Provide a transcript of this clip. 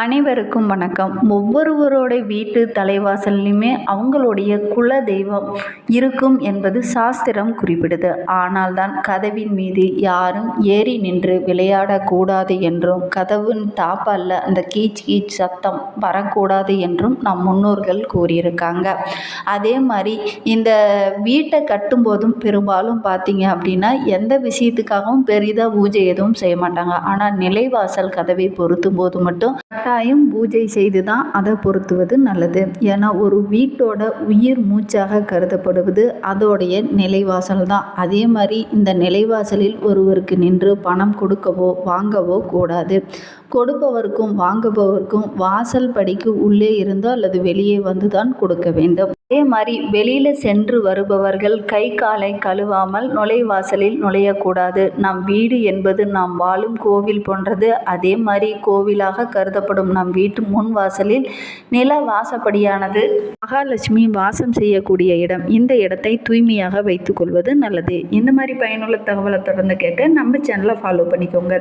அனைவருக்கும் வணக்கம். ஒவ்வொருவரோட வீட்டு தலைவாசல்லையுமே அவங்களுடைய குல தெய்வம் இருக்கும் என்பது சாஸ்திரம் குறிப்பிடுது. ஆனால் தான் கதவின் மீது யாரும் ஏறி நின்று விளையாடக்கூடாது என்றும் கதவின் தாப்பல்ல அந்த கீச் கீச் சத்தம் வரக்கூடாது என்றும் நம் முன்னோர்கள் கூறியிருக்காங்க. அதே மாதிரி இந்த வீட்டை கட்டும்போதும் பெரும்பாலும் பார்த்தீங்க அப்படின்னா எந்த விஷயத்துக்காகவும் பெரிதாக பூஜை எதுவும் செய்ய மாட்டாங்க. ஆனால் நிலைவாசல் கதவை பொருத்தும் போது மட்டும் கட்டாயம் பூஜை செய்து தான் அதை பொருத்துவது நல்லது. ஏன்னா ஒரு வீட்டோட உயிர் மூச்சாக கருதப்படுவது அதோடைய நிலைவாசல் தான் அதே மாதிரி இந்த நிலைவாசலில் ஒருவருக்கு நின்று பணம் கொடுக்கவோ வாங்கவோ கூடாது. கொடுப்பவருக்கும் வாங்குபவருக்கும் வாசல் படிக்கு உள்ளே இருந்தோ அல்லது வெளியே வந்து தான் கொடுக்க வேண்டும். அதே மாதிரி வெளியில் சென்று வருபவர்கள் கை காலை கழுவாமல் நுழைவாசலில் நுழையக்கூடாது. நம் வீடு என்பது நாம் வாழும் கோவில் போன்றது. அதே மாதிரி கோவிலாக கருதப்படும் நம் வீட்டு முன் வாசலில் நில வாசப்படியானது. மகாலட்சுமி வாசம் செய்யக்கூடிய இடம். இந்த இடத்தை தூய்மையாக வைத்துக்கொள்வது நல்லது. இந்த மாதிரி பயனுள்ள தகவலை தொடர்ந்து கேட்க நம்ம சேனலை ஃபாலோ பண்ணிக்கோங்க.